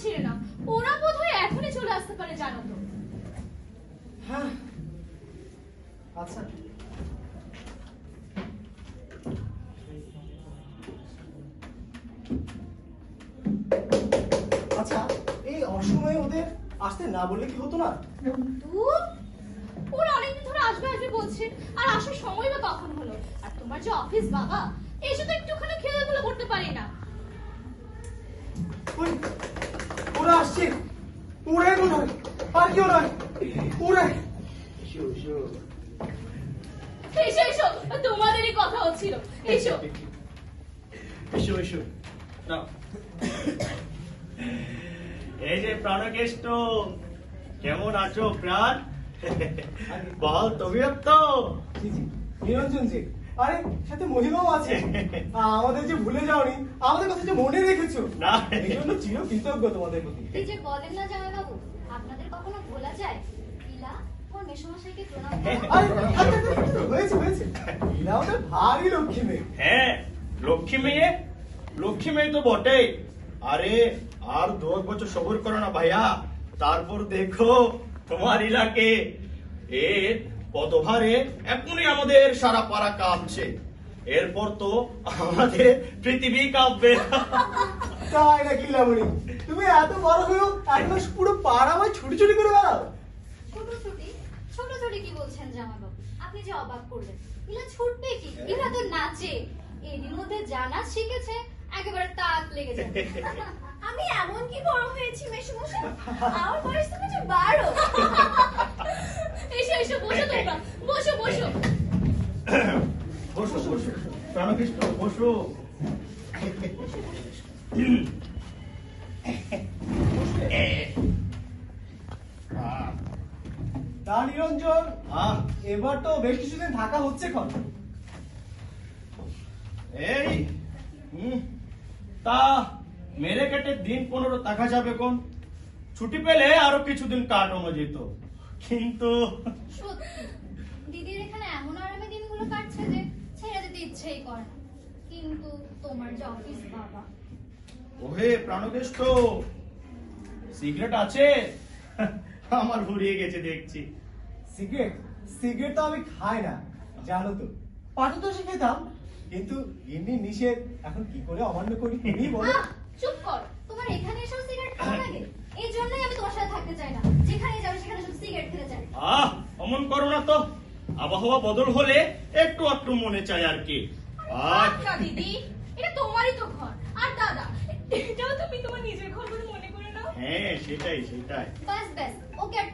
করছিলে না ওরা বোধহয় এখনই চলে আসতে পারে জানো তো। হ্যাঁ। আচ্ছা। আচ্ছা এই অসময়ে ওদের আসতে না বললে কি হতো না? ওরা অনেকদিন ধরে আসবে আসবে বলছে আর আসার সময় বা কখন হলো? আর তোমার যে অফিস বাবা এসে তো একটুখানি খেলাধুলো করতে পারি না। আসছে ওরাই মনে হয় আর কেউ নয়। ওরাই এসো এসো। এসো এসো তোমাদেরই কথা হচ্ছিল। এসো। এসো এসো। এই যে প্রাণকেষ্ট কেমন আছো প্রাণ? বল তবিয়ত তো জি জি। নিরঞ্জন জি। আরে সাথে মহিমাও আছে। আমাদের যে ভুলে যাওনি আমাদের কথা যে মনে রেখেছো। না। এই জন্য চির কৃতজ্ঞ তোমাদের প্রতি। এই যে বলেন না জামাইবাবু আপনাদের কখনো ভোলা যায়? ইলা তোমার মেসোমশাইকে প্রণাম হ্যাঁ। আরে হয়েছে হয়েছে। এরা ওদের ভারী লক্ষ্মী মেয়ে। হ্যাঁ লক্ষ্মী মেয়ে? লক্ষ্মী মেয়ে তো বটেই আরে আর দু বছর সবর করো না ভাইয়া। তারপর দেখো তোমার ইলাকে এর পদভারে এখনই আমাদের সারা পাড়া কাঁপছে। এরপর তো আমাদের পৃথিবী কাঁপবে। তাই নাকি লাবণী? তুমি এত বড় হয়েও এখন পুরো পাড়া আমায় ছুটি ছুটি করে বেড়াও? ছোট ছুটি? ছোট ছুটি কি বলছেন জামাইবাবু? আপনি যে অবাক করলেন। ইলা ছুটবে কি? ইলা তো নাচে। এরই মধ্যে জানা শিখেছে একেবারে তাক লেগে যাবে। আমি এমন কি বড় হয়েছি মেসোমশাই? আমার বয়স তো বুঝি বারো। এসো বসো তোমরা। বসো বসো। বসো বসো। প্রাণকৃষ্ণ বসো। তা নিরঞ্জন এবার তো বেশ কিছুদিন থাকা হচ্ছে খন এই হুম, তা মেরে কেটে দিন পনেরো দেখা যাবে কোন? ছুটি পেলে আরও কিছুদিন কাটানো যেত? কিন্তু দিদির এখানে এমন আরামে দিনগুলো কাটছে যে ছেড়ে যেতে ইচ্ছেই করে না। কিন্তু তোমার যে অফিস বাবা। ওহে প্রাণকেষ্ট। সিগারেট আছে? আমার ঘুরিয়ে গেছে দেখছি। সিগারেট? সিগারেট তো আমি খাই না জানো তো। পাঠে তো শিখেতাম কিন্তু এমনি নিষেধ। এখন কি করে অমান্য করি? তুমি বলো। চুপ কর। তোমার এখানে এসব সিগারেট খাওয়া লাগে? অমন করো না তো। আবহাওয়া বদল হলে একটু একটু মনে চায় আর কি। আচ্ছা দিদি এটা তোমারই তো ঘর। আর দাদা এটাও তুমি তোমার নিজের ঘর বলে মনে করে নাও। হ্যাঁ সেটাই সেটাই। ব্যাস ব্যাস ওকে আর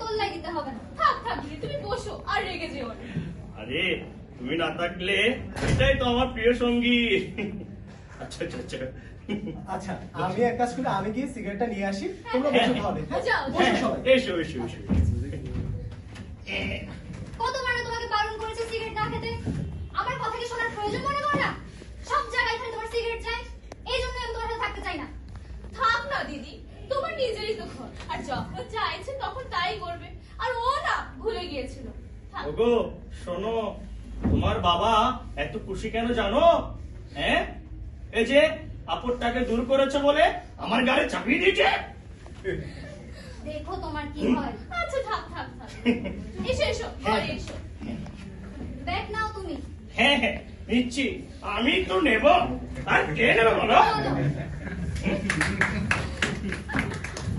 হবে না। থাক থাক দিদি তুমি বসো আর রেগে যেও না। আরে তুমি না থাকলে এটাই তো আমার প্রিয় সঙ্গী। আচ্ছা আচ্ছা আচ্ছা। আচ্ছা আমি এক কাজ করি আমি গিয়ে সিগারেটটা নিয়ে আসি। তোমরা বসে খাবে যাও, যাও। সবাই। এসো এসো এসো। কতবার তোমাকে বারণ করেছে সিগারেট না খেতে? আমার কথা শোনার প্রয়োজন মনে করো না? সব জায়গায় খালি তোমার সিগারেট চাই এই জন্য আমি তোমার সাথে থাকতে চাই না। থাক না, দিদি। তোমার নিজেরই তো ঘর আর যখন চাইছে তখন তাই করবে। আর ও না ভুলে গিয়েছিল। ওগো, শোনো, তোমার বাবা এত খুশি কেন জানো? হ্যাঁ এই যে, আপদটাকে দূর করেছে বলে আমার গাড়ি চাপিয়ে দিয়েছে? দেখো তোমার কি হয়। আচ্ছা থাক থাক থাক। এসো এসো ঘরে এসো। ব্যাগ নাও তুমি। হ্যাঁ হ্যাঁ নিচ্ছি। আমি তো নেব। আর কে নেবে বলো।